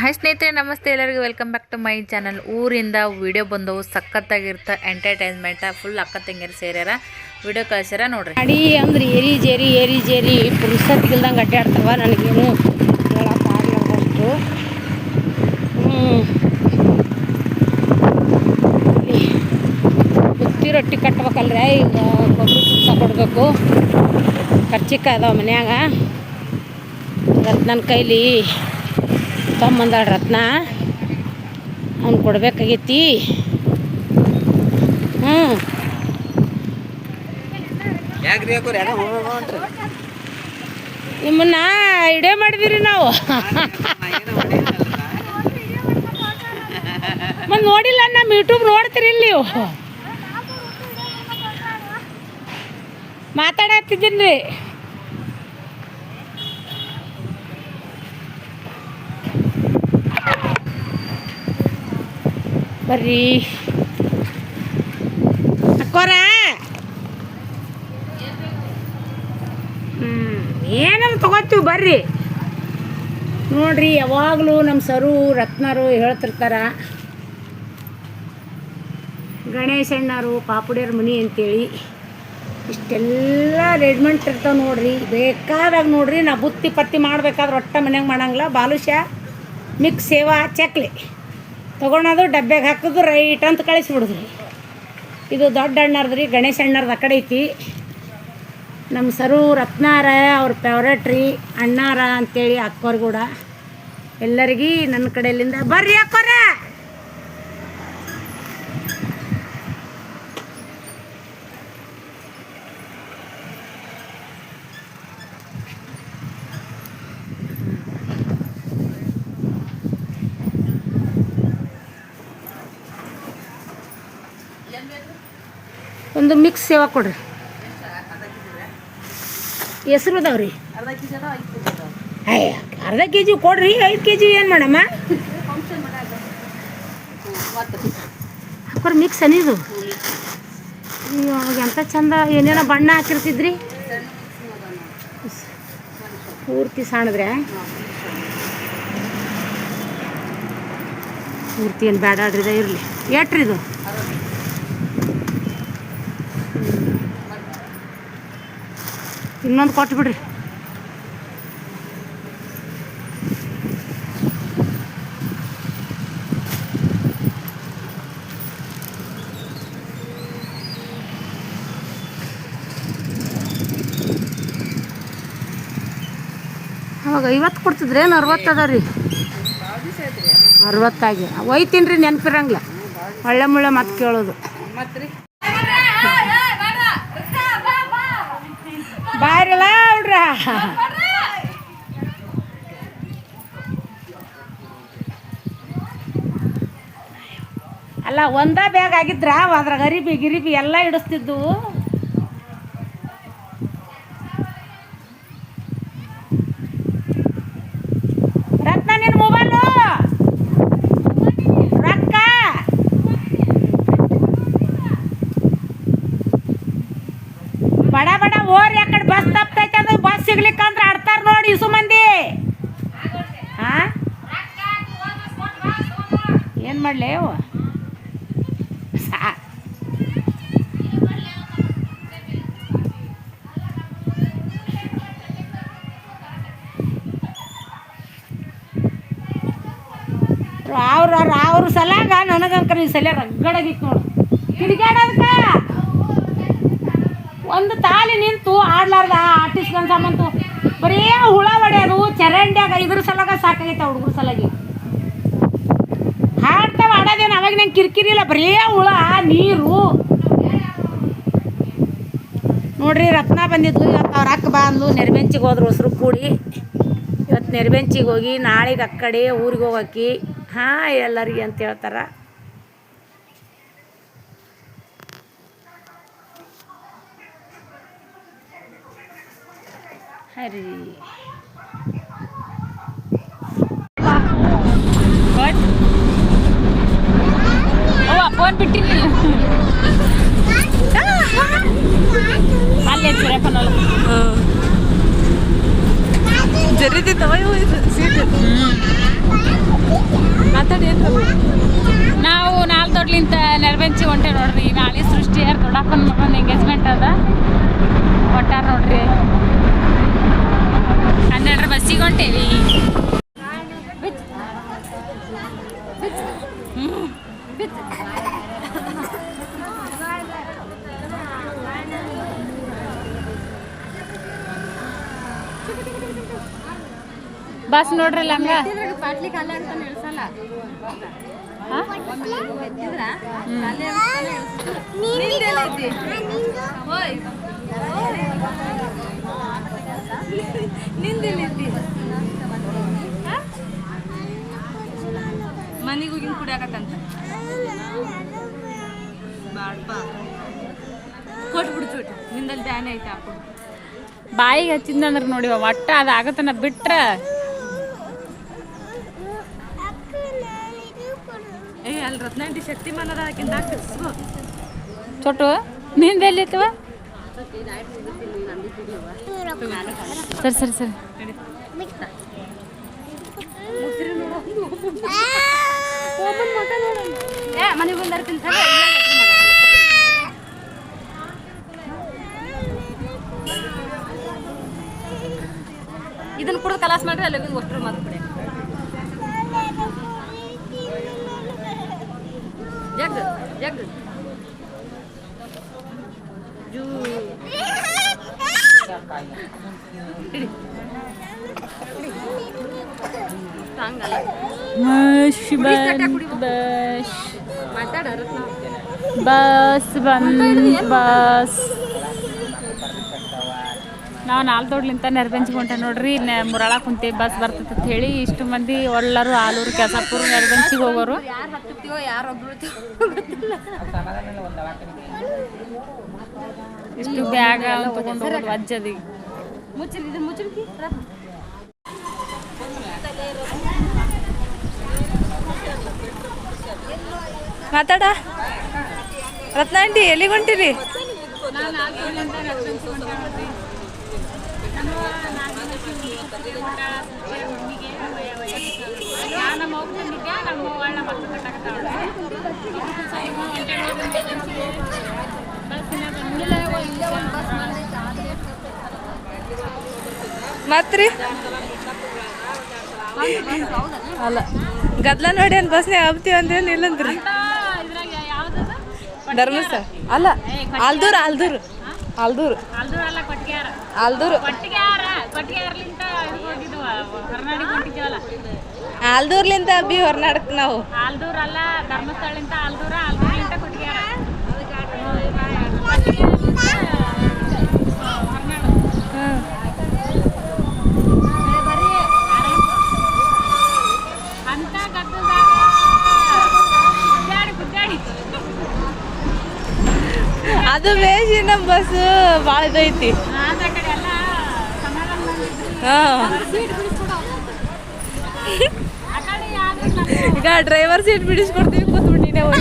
Hi ಸ್ನೇಹಿತರೆ, ನಮಸ್ತೆ. ಎಲ್ಲರಿಗೂ welcome back to my channel. ಊರಿಂದ ವಿಡಿಯೋ ಬಂದವು ಸಖತ್ತಾಗಿರ್ತ ಎಂಟರ್ಟೈನ್ಮೆಂಟ ಫುಲ್ ಅಕ್ಕ ತಂಗಿರು ಸೇರ್ಯಾರ. ವಿಡಿಯೋ ಕಳ್ಸ್ಯಾರ ನೋಡ್ರಿ. ಅಡಿ ಅಂದ್ರೆ ಏರಿ ಜೇರಿ ಏರಿ ಜೇರಿ ಪುರುಸತ್ತಿಗಿಲ್ದಂಗೆ ಅಡ್ಡಾಡ್ತಾವ ನನಗೇನು ಹೇಳೋಕ್ಕಾಗಲಾರ್ದಷ್ಟು ಹ್ಞೂ ರೊಟ್ಟಿ ಕಟ್ಬೇಕಲ್ರಿ, ಈಗ ಕೊಬ್ಬರಿ ಸುತ್ತ ಕೊಡಬೇಕು. ಖರ್ಚಿಕ್ಕ ಅದಾವ ಮನ್ಯಾಗ. ನನ್ನ ಕೈಲಿ ತೊಂಬಂದಾಳ ರತ್ನ. ಅವ್ನು ಕೊಡ್ಬೇಕಾಗೈತಿ. ಹ್ಞೂ ನಿಮ್ಮನ್ನ ಇಡೇ ಮಾಡಿದಿರಿ ನಾವು. ಮತ್ತೆ ನೋಡಿಲ್ಲ ನಮ್ಮ ಯೂಟ್ಯೂಬ್ ನೋಡ್ತೀರಿ ಇಲ್ಲಿ ನೀವು. ಮಾತಾಡತ್ತಿದ್ದೀನಿ ರೀ ಬರ್ರಿ. ಅಕ್ಕೋರ. ಹ್ಞೂ ಏನಾದ್ರು ತಗೋತೀವಿ ಬರ್ರಿ. ನೋಡ್ರಿ, ಯಾವಾಗಲೂ ನಮ್ಮ ಸರು, ರತ್ನರು ಹೇಳ್ತಿರ್ತಾರ. ಗಣೇಶಣ್ಣರು ಪಾಪುಡಿಯವ್ರ ಮನಿ ಅಂತೇಳಿ. ಇಷ್ಟೆಲ್ಲ ರೆಡಿಮೆಂಟ್ ಇರ್ತಾವೆ ನೋಡ್ರಿ. ಬೇಕಾದಾಗ ನೋಡ್ರಿ, ನಾ ಬುತ್ತಿ ಪತ್ತಿ ಮಾಡ್ಬೇಕಾದ್ರೆ ಒಟ್ಟ ಮನ್ಯಾಗ ಮಾಡಂಗಿಲ್ಲ. ಬಾಲುಷ್ಯ ಮಿಕ್ಸ್ ಸೇವಾ, ಚಕ್ಲಿ. ತೊಗೊಳೋದು ಡಬ್ಬೆಗೆ ಹಾಕೋದು ರೈಟ್ ಅಂತ ಕಳಿಸ್ಬಿಡುದ್ರಿ. ಇದು ದೊಡ್ಡ ಅಣ್ಣರ್ದ್ರಿ ಗಣೇಶ ಅಣ್ಣರ್ದು ಆ ಕಡೆ ಐತಿ. ನಮ್ಮ ಸರು ರತ್ನಾರ, ಅವ್ರ ಫೇವ್ರೇಟ್ ರೀ, ಅಣ್ಣಾರ ಅಂತೇಳಿ ಅಕ್ಕೋರ್ ಕೂಡ. ಎಲ್ಲರಿಗೂ ನನ್ನ ಕಡೆಯಲ್ಲಿಂದ ಬರ್ರಿ ಅಕ್ಕೋರ! ಒಂದು ಮಿಕ್ಸ್ ಸೇವಾ ಕೊಡ್ರಿ. ಹೆಸರು ಅದಾವ್ರಿ. ಅರ್ಧ ಕೆ ಜಿ ಕೊಡ್ರಿ, ಐದು ಕೆ ಜಿ ಏನು ಮಾಡಮ್ಮ? ಹಾಕೋರಿ ಮಿಕ್ಸ್ ಅನಿದು ಎಂತ ಚಂದ ಏನೇನೋ ಬಣ್ಣ ಹಾಕಿರ್ತಿದ್ರಿ. ಪೂರ್ತಿ ಸಾಣದ್ರೆ? ಪೂರ್ತಿ ಏನು ಬೇಡ ಇದ ಇರಲಿ ಎಟ್ರಿ ಇನ್ನೊಂದು ಕೊಟ್ಟು ಬಿಡ್ರಿ. ಅವಾಗ ಐವತ್ತು ಕೊಡ್ತಿದ್ರೇನು ಅರವತ್ತು ಅದ ರೀ? ಅರವತ್ತಾಗಿ. ಒಯ್ತೀನಿ ರೀ ನೆನಪಿರಂಗಿಲ್ಲ. ಒಳ್ಳೆ ಮುಳ್ಳೆ ಮತ್ತೆ ಕೇಳೋದು ಬಾರಲ್ಲ ಹುಡ್ರ ಅಲ್ಲ ಒಂದ ಬ್ಯಾಗ್ ಆಗಿದ್ರ ಅದ್ರಾಗ ಅರಿಬಿ ಗಿರಿಬಿ ಎಲ್ಲ ಇಡಿಸ್ತಿದ್ದು ರತ್ನ ನಿನ್ ಮೊಬೈಲು ರೊಕ್ಕ ಬಡ ಬಡ ಓರ್ ಯಾಕಡೆ ಬಸ್ ತಪ್ತೈತೆ ಅದು ಬಸ್ ಸಿಗ್ಲಿಕ್ಕಂದ್ರೆ ಆಡ್ತಾರ ನೋಡಿ ಇಸು ಮಂದಿ ಹಾ ಏನು ಮಾಡ್ಲೇ ಅವ ಅವ್ರ ಅವ್ರ ಸಲಾಗ ನನಗಂಕರ ಈ ಸಲ ರಗ್ಗಡಾಗಿತ್ತು ನೋಡು. ಕಿಡಿಗಾಡೋದಕ್ಕ ಒಂದು ತಾಲಿ ನಿಂತು ಆಡ್ಲಾರ್ದ ಆರ್ಟಿಸ್ಟ್ಗನ್ ಸಾಮಂತು ಬರೀ ಹುಳ ಹೊಡೆಯೋದು, ಚರಂಡ್ಯಾಗ ಇದ್ರ ಸಲಾಗ ಸಾಕಾಗೈತೆ ಹುಡುಗರ ಸಲಾಗಿ. ಹಾಡ್ತಾವ ಆಡೋದೇನು, ಅವಾಗ ನಂಗೆ ಕಿರಿಕಿರಿ ಇಲ್ಲ, ಬರೀ ಹುಳ, ನೀರು. ನೋಡ್ರಿ, ರತ್ನ ಬಂದಿದ್ಲು, ಇವತ್ತು ಅವ್ರ ಅಕ್ಕ ಬಂದ್ಲು, ನೆರಬೆಂಚಿಗೆ ಹೋದ್ರು ಹೊಸರು ಕೂಡಿ. ಇವತ್ತು ನೆರಬೆಂಚಿಗೆ ಹೋಗಿ, ನಾಳೆಗೆ ಆ ಕಡೆ ಊರಿಗೆ ಹೋಗಕ್ಕಿ. ಹಾಂ ಎಲ್ಲರಿಗೆ ಅಂತ ಹೇಳ್ತಾರ. ಹರಿ ಫೋನ್ ಬಿಟ್ಟಿನಿ ಬಸ್ ನೋಡ್ರಲ್ಲ ಹಂಗ? ಮನೆಗೆ ಹೋಗಿನ ಕುಡಿಯಾಕತ್ತಂತ? ಬಾಡ್ಪ. ಕೊಟ್ಬಿಡ್ತು ನಿಂದಲ್ಲಿ ಧ್ಯಾನ ಐತೆ ಹಾಕು ಬಾಯಿಗೆ ಹಚ್ಚಿದ್ನಂದ್ರೆ ನೋಡಿ ಒಟ್ಟ ಅದು ಆಗತ್ತನ ಬಿಟ್ರ. ಏ ಅಲ್ಲಿ ರತ್ನಾಂಟಿ ಹಾಕಿಂದ ಚೊಟ್ಟು ನಿಂದ ಎಲ್ಲಿತ್ತವ ಸರಿ ಸರಿ ಸರಿ. ಮನೆಗೆ ಬಂದಾರ್ಕಿಂತ ಇದನ್ನ ಕುಡಿದು ಕಲಾಸ್ ಮಾಡ್ರಿ ಅಲ್ಲಿ ಹೋಗಿ ಒಷ್ಟರು ಮಾತು ಬಿಡಿ. ಜಗ್ ಜಗ್ ಜೂ. ಇಡಿ ಹಂಗಲ್ಲ ಬಸ್ ಬಸ್ ಮಾತಾಡ ರತ್ನ ಬಸ್ ಬಂದ್ ಬಸ್. ನಾವು ನಾಲ್ದೋಡ್ಲಿಂತ ನೆರಬೆಂಚ್ಕೊಂಡೆ ನೋಡ್ರಿ ಮುರಳ ಕುಂತಿ ಬಸ್ ಬರ್ತೈತೆ ಅಂತ ಹೇಳಿ ಇಷ್ಟು ಮಂದಿ ಒಳ್ಳರು ಆಲೂರು ಕೆಸಾಪುರ ನೆರಬೆಂಚಿಗೆ ಹೋಗೋರು. ಇಷ್ಟು ಬ್ಯಾಗ ತಗೊಂಡು ಅಜ್ಜದಿ ಮಾತಾಡ. ರತ್ನಾಂಟಿ ಎಲ್ಲಿಗೆ ಹೊಂಟಿರಿ ಮತ್ರಿ? ಅಲ್ಲ ಗದ್ಲ ನೋಡಿ ಅಂತ ಬಸ್ನೇ ಹಬ್ತೀವಿ ಅಂದೇನು ಇಲ್ಲಂದ್ರಿ ಧರ್ಮಸ್ಥಳ. ಅಲ್ಲ ಅಲ್ದೂರ್ ಅಲ್ದೂರ್ ಅಲ್ದೂರ್ ಅಲ್ದೂರ್ ಅಲ್ದೂರ್ ಆಲ್ದೂರ್. ಕೊಟ್ಟಿಗ್ಯಾರ ಕೊಟ್ಟಿಗ್ಯಾರ್ಲಿಂತ ಆಲ್ದೂರ್ಲಿಂದ ಬಿ ಹೊರ್ನಾಡಕ್ ನಾವು ಆಲ್ದೂರ್ ಅಲ್ಲ ಧರ್ಮಸ್ಥಳಲಿಂತ ಆಲ್ದೂರ ಆಲ್ದೂರ್ಲಿಂತ ಕೊಟ್ಟಿಗ್ಯಾರ ಅಂತ ಗದ್ದಲ್ದಾಗ ಗುದ್ದಾಡಿ ಗುದ್ದಾಡಿ ಅದು ಬೇಸಿ ನಮ್ಮ ಬಸ್ ಭಾಳ ಇದೈತಿ ಆದ ಕಡೆ ಎಲ್ಲ ಸಮಾಧಾನ ಮಾಡಿದ್ರು ಹಾ ಆ ಕಡೆ ಯಾವ್ದು ನಮ್ಮ ಈಗ ಡ್ರೈವರ್ ಸೀಟ್ ಬಿಡಿಸ್ಕೊಡ್ತೀವಿ ಕೂತ್ಬಿಟ್ಟಿನೇ ನಮ್ಮ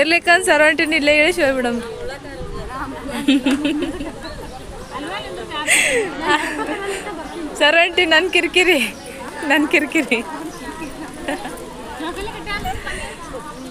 ಇರ್ಲಿಕ್ಕಂದ್ ಸರ್ವಂಟಿನ ಇಲ್ಲೇ ಇಳಿಸಿ ಹೋಗ್ಬಿಡಮ್ ಸರ್ವಂಟಿ ನನ್ನ ಕಿರಿಕಿರಿ ನನ್ನ ಕಿರಿಕಿರಿ.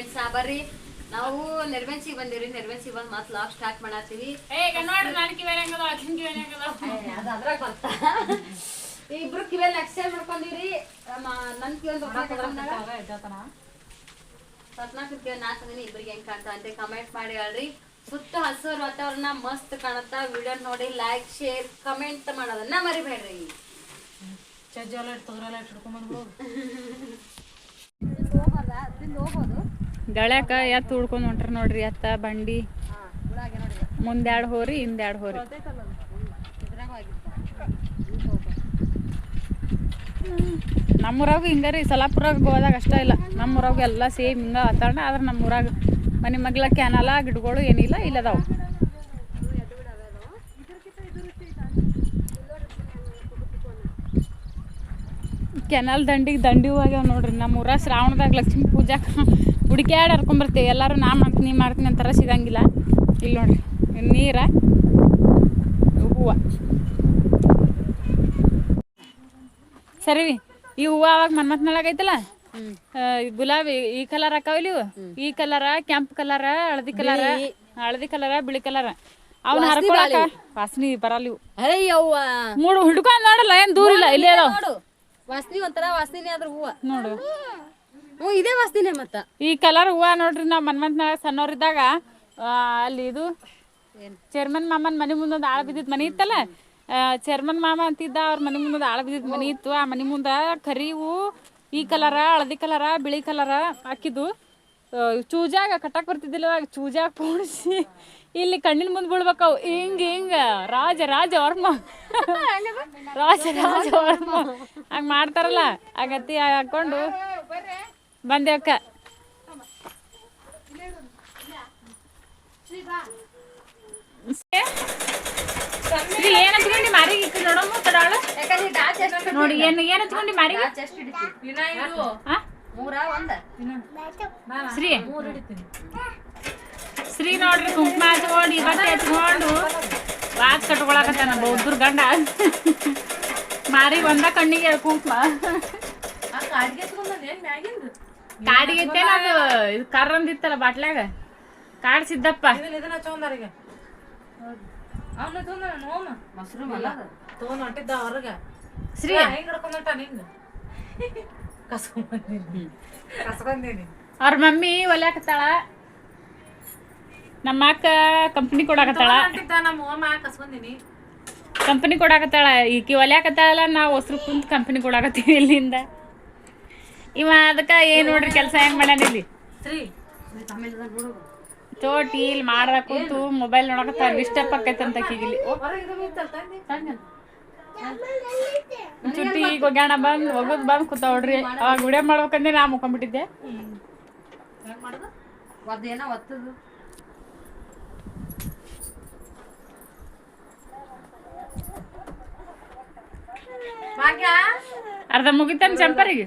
ಫ್ರೆಂಡ್ಸ್ ಬರ್ರಿ. ನಾವು ನೆರವೇನ್ಸಿಗೆ ಬಂದಿವ್ರಿ ನೆರವೇನ್ಸಿಗೆ ಬಂದು ಮತ್ತೆ ಲಾಕ್ ಸ್ಟಾರ್ಟ್ ಮಾಡತ್ತೀವಿ. ಇಬ್ರು ಕಿವಿಯಲ್ಲಿ ಎಕ್ಸ್ಚೇಂಜ್ ಮಾಡ್ಕೊಂಡಿವ್ರಿ ನನ್ ಕಿವಿಯಲ್ಲಿ ಹತ್ನಾಲ್ಕು ಕಿವಿ ನಾಲ್ಕು ದಿನ ಇಬ್ರಿಗೆ ಹೆಂಗ್ ಕಾಣ್ತಾ ಅಂತ ಕಮೆಂಟ್ ಮಾಡಿ ಹೇಳ್ರಿ. ಸುತ್ತ ಹಸಿರು ವಾತಾವರಣ ಮಸ್ತ್ ಕಾಣತ್ತ. ವಿಡಿಯೋ ನೋಡಿ ಲೈಕ್ ಶೇರ್ ಕಮೆಂಟ್ ಮಾಡೋದನ್ನ ಮರಿಬೇಡ್ರಿ. ಹೋಗ್ಬೋದು. ಗಳಾಕ ಎತ್ತು ಉಳ್ಕೊಂಡು ಹೊಂಟ್ರ ನೋಡ್ರಿ, ಎತ್ತ, ಬಂಡಿ. ಮುಂದ್ಯಾಡ್ ಹೋರಿ ಹಿಂದ್ಯಾಡ್ ಹೋರಿ. ನಮ್ಮೂರಾಗ ಹಿಂಗ ರೀ ಸಲಾಪುರಾಗ ಹೋದಾಗ ಅಷ್ಟ ಇಲ್ಲ. ನಮ್ಮೂರಾಗ ಎಲ್ಲ ಸೇಮ್ ಹಿಂಗ ವಾತಾವರಣ, ಆದ್ರೆ ನಮ್ಮೂರಾಗ ಮನೆ ಮಗ್ಲ ಕ್ಯಾನಲ, ಗಿಡಗಳು ಏನಿಲ್ಲ, ಇಲ್ಲದಾವು. ಕೆನಲ್ ದಂಡಿಗೆ ದಂಡಿ ಹೋಗ್ಯಾವ ನೋಡ್ರಿ ನಮ್ಮೂರಾಗ ಶ್ರಾವಣದಾಗ ಲಕ್ಷ್ಮೀ ಪೂಜಾಕ ಹುಡುಕ್ಯಾಡ್ ಹರ್ಕೊಂಬರ್ತೀವಿ ಎಲ್ಲರೂ ನಾ ಮಾಡ್ತೀನಿ ನೀ ಮಾಡ್ತೀನಿ ಅಂತಾರ ಸಿಗಂಗಿಲ್ಲ. ಇಲ್ಲಿ ನೋಡ್ರಿ ನೀರ ಹೂವು. ಸರಿ ಈ ಹೂವು ಅವಾಗ ಮನ್ಮತ್ನೊಳಗ ಐತಲ್ಲ? ಆ, ಗುಲಾಬಿ ಈ ಕಲರ್ ಹಾಕಾವಿಲ್ಲ ಇವು? ಈ ಕಲರ ಕೆಂಪ್ ಕಲರ ಹಳದಿ ಕಲರ ಹಳದಿ ಕಲರ ಬಿಳಿ ಕಲರ ಅವ್ನ ಹರ್ಕೊಳಕ ವಾಸನಿ ಬರಲ್ಲ ಇವು. ಅಯ್ಯವ್ವ ಮೂಡು ಹಿಡ್ಕೊಂಡ್ ನೋಡಲ್ಲ ಏನ್ ದೂರ ಇಲ್ಲ ಇಲ್ಲೇ ಅದಾವ ವಾಸನಿ ಒಂಥರ ವಾಸನೆ ಅದ್ರ ಹೂವ. ನೋಡು. ಹ್ಞೂ ಇದೇ ವಾಸ್ತಿನೇ ಮತ್ತ. ಈ ಕಲರ್ ಹೂವ ನೋಡ್ರಿ ನಾವು ಮನ್ಮಂತ್ನಾಗ ಸಣ್ಣವ್ರಿದ್ದಾಗ ಅಲ್ಲಿ ಇದು ಚೇರ್ಮನ್ ಮಾಮನ್ ಮನೆ ಮುಂದೊಂದು ಆಳ ಬಿದ್ದಿದ್ ಮನೆ ಇತ್ತಲ್ಲ? ಚೇರ್ಮನ್ ಮಾಮ ಅಂತಿದ್ದ ಅವ್ರ ಮನೆ ಮುಂದೊಂದು ಆಳ ಬಿದ್ದಿದ್ ಮನೆ ಇತ್ತು. ಆ ಮನೆ ಮುಂದ ಕರಿವು ಈ ಕಲರ ಹಳದಿ ಕಲರ ಬಿಳಿ ಕಲರ ಹಾಕಿದ್ದು. ಚೂಜಾಗ ಕಟ್ಟಕ್ ಬರ್ತಿದ್ದಿಲ್ಲ ಚೂಜಾಗ ಪೋಣಿಸಿ ಇಲ್ಲಿ ಕಣ್ಣಿನ ಮುಂದೆ ಬೀಳ್ಬೇಕವು. ಹಿಂಗ ಹಿಂಗ ರಾಜ ರಾಜ ವರ್ಮ. ರಾಜ ರಾಜ ವರ್ಮ. ಹಂಗ ಮಾಡ್ತಾರಲ್ಲ ಆಗತ್ತಿ ಹಾಕೊಂಡು. ಬಂದೇವಕ್ಕ ಶ್ರೀ ಏನ್ ಹಚ್ಕೊಂಡಿ ಮಾರಿಗೆ ಇಕ್ಕ ನೋಡಮ್ಮ ತಡಾಳ ನೋಡಿ, ಏನ್ ಏನ್ ಹಚ್ಕೊಂಡಿ ಶ್ರೀ. ಶ್ರೀ ನೋಡ್ರಿ, ಕುಂಕುಮ ಹಚ್ಕೊಂಡು ಬಟ್ಟೆ ಹಚ್ಕೊಂಡು. ವಾಚ್ ಕಟ್ಕೊಳಕತ್ತಾನ ಬೌದ್ಧರ ಗಂಡ. ಮಾರಿ ಒಂದ ಕಣ್ಣಿಗೆ ಕುಂಕುಮ. ಕಾಡಿಗೆ ಇತ್ತೇನ ಅದು? ಇದು ಅಂದಿತ್ತಲ್ಲ ಬಾಟ್ಲ್ಯಾಗ? ಕಾಡ್ ಸಿದ್ದಪ್ಪ. ಶ್ರೀ. ಅವ್ರ ಮಮ್ಮಿ ಒಲ್ಯಾಕತ್ತಾಳ. ನಮ್ಮ ಅಕ್ಕ ಕಂಪ್ನಿ ಕೊಡಾಕತ್ತಾಳ. ಕಂಪ್ನಿ ಕೊಡಾಕತ್ತಾಳ. ಈಕಿ ಒಲ್ಯಾಕತ್ತಾಳ ನಾವು ಹೊಸರು ಕುಂತ ಕಂಪ್ನಿ ಕೊಡಾಕತ್ತೀವಿ ಇಲ್ಲಿಂದ. ಇವ ಅದಕ್ಕ ಏನ್ ನೋಡ್ರಿ ಕೆಲಸ ಹೆಂಗ್ ಮಾಡ್ಯಾನ ಇಲ್ಲಿ? ತೋಟಿ ಇಲ್ಲಿ ಮಾಡ್ದ ಕೂತು ಮೊಬೈಲ್ ನೋಡಕತ್ತಾರ ಡಿಸ್ಟರ್ಬ್ ಆಕೈತಂತ ಕಿಗಿಲಿ ಚುಟ್ಟಿ ಈಗ ಒಗ್ಯಾಣ ಬಂದ್ ಒಗದ್ ಬಂದ್ ಕೂತಾವ್ರಿ ಅವಾಗ ವಿಡಿಯೋ ಮಾಡ್ಬೇಕಂದ್ರೆ ನಾ ಮುಕೊಂಡ್ಬಿಟ್ಟಿದ್ದೆ ಅರ್ಧ ಮುಗಿತಾನೆ ಒತ್ತದು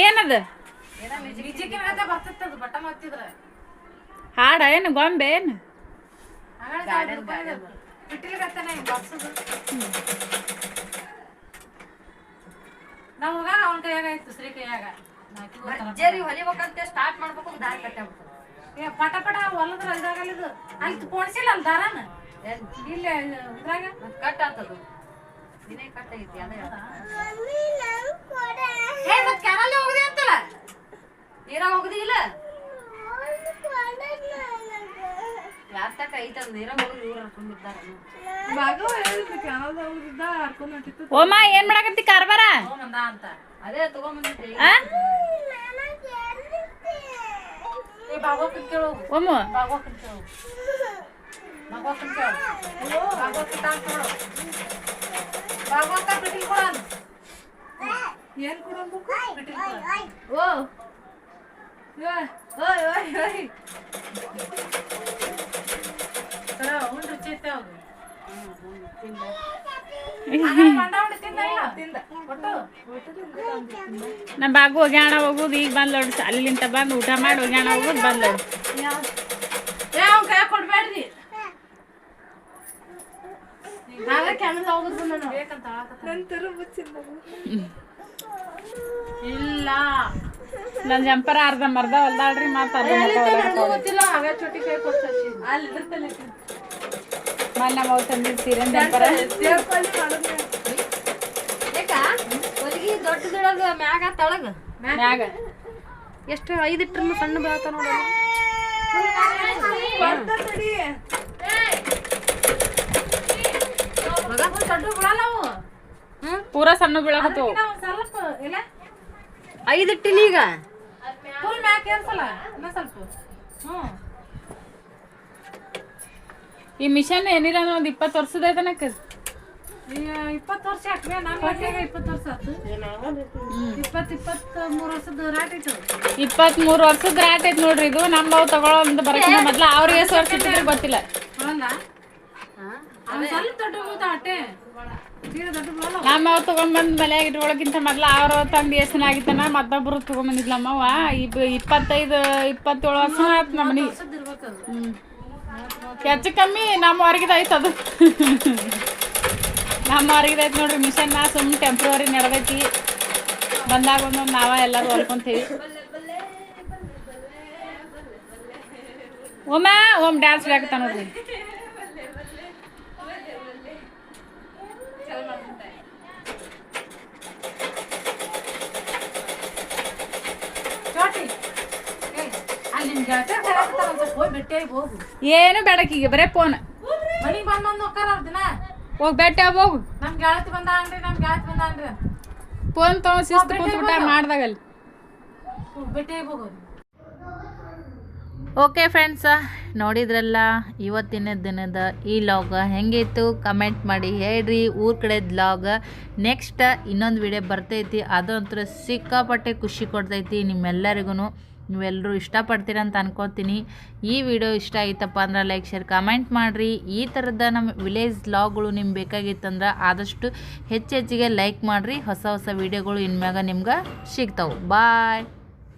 ಏನದ? ಹಾಡ ಏನು ಗೊಂಬೆ ಏನು? ಭರ್ಜರಿ ಹೊಲಿಬೇಕಂತ ಸ್ಟಾರ್ಟ್ ಮಾಡ್ಬೇಕು ದಾರಿ ಪಟ ಪಟ ಹೊಲದ್ರ ಇದು. ಅಲ್ಲಿ ಪೋಣಿಸಿಲ್ಲ ಅಲ್ಲಿ ದಾರಾನ ಇಲ್ಲಿ ಇದ್ರಾಗ? ಕಟ್ ಆಗ್ತದು. ಹೋಗಿದೆ ನೀರಾಗ ಹೋಗುದಿಲ್ಲ ಇಲ್ಲ? ತಕ ಐತದ ನೀರಾಗ ಹೋಗುದು ಇವ್ರು ಹರ್ಕೊಂಡಿದ್ದಾರ ಓಮ ಏನ್ ಮಾಡಕತ್ತಿ ಕಾರ್ಬಾರ? ಹೋಗಂದ ಅಂತ. ಅದೇ ತಗೊಂಬಂದಿದ್ದೆ ಓಮು ಕೇಳು. ಬಾಗೋಕನ್ ಕೇಳು. ಬಾಗೋಕನ್ ತಾಂತ ನೋಡು ಬಾಗೋಕ ಬಿಟ್ಟಿಲ್ ಕೊಡನ್ ಏನ್ ಕೊಡೋದು ಬಿಟ್ಟಿಲ್ ಕೊಡನ್ ಓ ಓಯ್ ಓಯ್ ಓಯ್ ಓಯ್ ಸರ ಉಂಡ್ ರುಚಿ ಐತೆ ಅವ್ರು ಮಂಡ ಉಂಡು ತಿಂದ ಇಲ್ಲ ತಿಂದ ಒಟ್ಟು ನಮ್ಮ ಬಾಗು ಒಗ್ಯಾಣ ಹೋಗುದು ಈಗ ಬಂದ್ ನೋಡ್ರಿ ಅಲ್ಲಿಂದ ಬಂದು ಊಟ ಮಾಡಿ ಒಗ್ಯಾಣ ಹೋಗುದು ಬಂದ್ ಕೊಡ್ಬೇಡ್ರಿ ಇಲ್ಲ. ನನ್ನ ಜಂಪರ ಅರ್ಧ ಮರ್ದ ಹೊಲ್ದಾಳ್ರಿ ಮಾತು ಅರ್ಧ ಗೊತ್ತಿಲ್ಲ ಅವೇ ಚುಟ್ಟಿ ಕೈ ತಂದಿದ್ದು ಸೀರೆ ಜಂಪರ ಯಾಕ ದೊಡ್ಡ ದೊಡ್ಡದಿಡೋದು ಮ್ಯಾಗ ತಳಗ ಮ್ಯಾಗ. ಎಷ್ಟು ಐದು ಇಟ್ರು ಸಣ್ಣ ಬೀಳತ್ತ ನೋಡಿ ಪೂರಾ ಸಣ್ಣ ಬೀಳಕತ್ತು ಸ್ವಲ್ಪ ಇಲ್ಲ? ಐದು ಇಟ್ಟಿಲ್ಲ ಈಗ. ಫುಲ್ ಮ್ಯಾಕ್ ಏರ್ಸಲ್ಲ? ಇನ್ನ ಸ್ವಲ್ಪ. ಹ್ಞೂ ಈ ಮಿಷನ್ ಏನಿಲ್ಲ ಅಂದ್ರೆ ಒಂದು ಇಪ್ಪತ್ತು ವರ್ಷದ ಐತನ ಈಗ ಇಪ್ಪತ್ತು ವರ್ಷ ಹಾಕ್ರೆ ನಮ್ಮ ಇಪ್ಪತ್ತು ವರ್ಷ ಆಯ್ತು ಇಪ್ಪತ್ತು ಇಪ್ಪತ್ತು ಮೂರು ವರ್ಷದ ರಾಟ್ ವರ್ಷದ ರಾಟ್ ಐತಿ ನೋಡ್ರಿ ಇದು. ನಮ್ಮ ತಗೊಳ್ಳೋ ಅಂತ ಬರಕಿನ ಮೊದ್ಲು ಅವ್ರಿಗೆ ಎಷ್ಟು ವರ್ಷ ಇಟ್ಟಿದ್ರೆ ಗೊತ್ತಿಲ್ಲ. ಬೀಳಲ್ಲ ನಮ್ಮವ್ ತಗೊಂಡ್ಬಂದ್ ಮನ್ಯಾಗ ಇಟ್ಕೊಳಕ್ಕಿಂತ ಮೊದ್ಲು ಅವ್ರ ತಂದು ಎಷ್ಟು ಆಗಿತ್ತನ ಮತ್ತೊಬ್ರು ತಗೊಂಬಂದಿದ್ಲ ನಮ್ಮವ್ವ ಇಬ್ ಇಪ್ಪತ್ತೈದು ಇಪ್ಪತ್ತೇಳು ವರ್ಷ ಆಯ್ತು ನಮ್ಮ ಹೆಚ್ಚು ಕಮ್ಮಿ ನಮ್ಮ ಹೊರಗಿದೈತೆ ಅದು. ನಮ್ಮ ಹೊರಗಿದೈತೆ ನೋಡ್ರಿ ಮಿಷನ್ ಸುಮ್ಮನೆ ಟೆಂಪ್ರವರಿ ನಡೆದೈತಿ. ಬಂದಾಗ ಒಂದೊಂದು ನಾವ ಎಲ್ಲರೂ ಹೊಲ್ಕೊಂತೀವಿ ಒಮ್ಮೆ ಒಮ್ಮೆ ಡ್ಯಾನ್ಸ್ ಬೇಕತ್ತ ನೋಡ್ರಿ ಚೋಟಿ ಏಯ್, ಅಲ್ಲಿ ನಿಮ್ ಗೆಳತಿಯರ್ ಕರ್ಯಾಕತ್ತಾರ ಒಂದ್ ಸ್ವಲ್ಪ ಹೋಗಿ ಭೇಟಿಯಾಗಿ ಹೋಗು ಏನು ಬೇಡಕ್ಕೀಗ ಬರೇ ಫೋನ್ ಮನಿಗೆ ಬಂದ್ ಬಂದ್ ಹೋಗ್ತಾರ ಅವ್ರ ದಿನ. ಹೋಗಿ ಬೆಟ್ಟ ಹೋಗು. ನಮ್ ಗೆಳತಿ ಬಂದಾನ್ರಿ ನಮ್ ಗೆಳತಿ ಬಂದಾನ್ರಿ. ಫೋನ್ ತಗೊಂಡ್ ಶಿಸ್ತು ಕುಂತ್ಬಿಟ್ಟ ಮಾಡ್ದಾಗಲ್ಲಿ. ಹೋಗ್ ಭೇಟಿಯಾಗಿ ಹೋಗೋರು ಓಕೆ ಫ್ರೆಂಡ್ಸ ನೋಡಿದ್ರಲ್ಲ ಇವತ್ತಿನ ದಿನದ ಈ ಲಾಗ್ ಹೆಂಗಿತ್ತು ಕಮೆಂಟ್ ಮಾಡಿ ಹೇಳ್ರಿ ಊರ ಕಡೆ ಲಾಗ ನೆಕ್ಸ್ಟ್ ಇನ್ನೊಂದು ವಿಡಿಯೋ ಬರ್ತೈತಿ ಅದೊಂಥರ ಸಿಕ್ಕಾಪಟ್ಟೆ ಖುಷಿ ಕೊಡ್ತೈತಿ ನಿಮ್ಮೆಲ್ಲರಿಗೂ ನೀವೆಲ್ಲರೂ ಇಷ್ಟಪಡ್ತೀರ ಅಂತ ಅನ್ಕೋತೀನಿ. ಈ ವಿಡಿಯೋ ಇಷ್ಟ ಆಯ್ತಪ್ಪ ಅಂದ್ರೆ ಲೈಕ್, ಶೇರ್, ಕಮೆಂಟ್ ಮಾಡಿರಿ. ಈ ಥರದ ನಮ್ಮ ವಿಲೇಜ್ ಲಾಗ್ಗಳು ನಿಮ್ಗೆ ಬೇಕಾಗಿತ್ತಂದ್ರೆ ಆದಷ್ಟು ಹೆಚ್ಚು ಹೆಚ್ಚಿಗೆ ಲೈಕ್ ಮಾಡಿರಿ. ಹೊಸ ಹೊಸ ವಿಡಿಯೋಗಳು ಇನ್ಮ್ಯಾಗ ನಿಮ್ಗೆ ಸಿಗ್ತಾವೆ. ಬಾಯ್.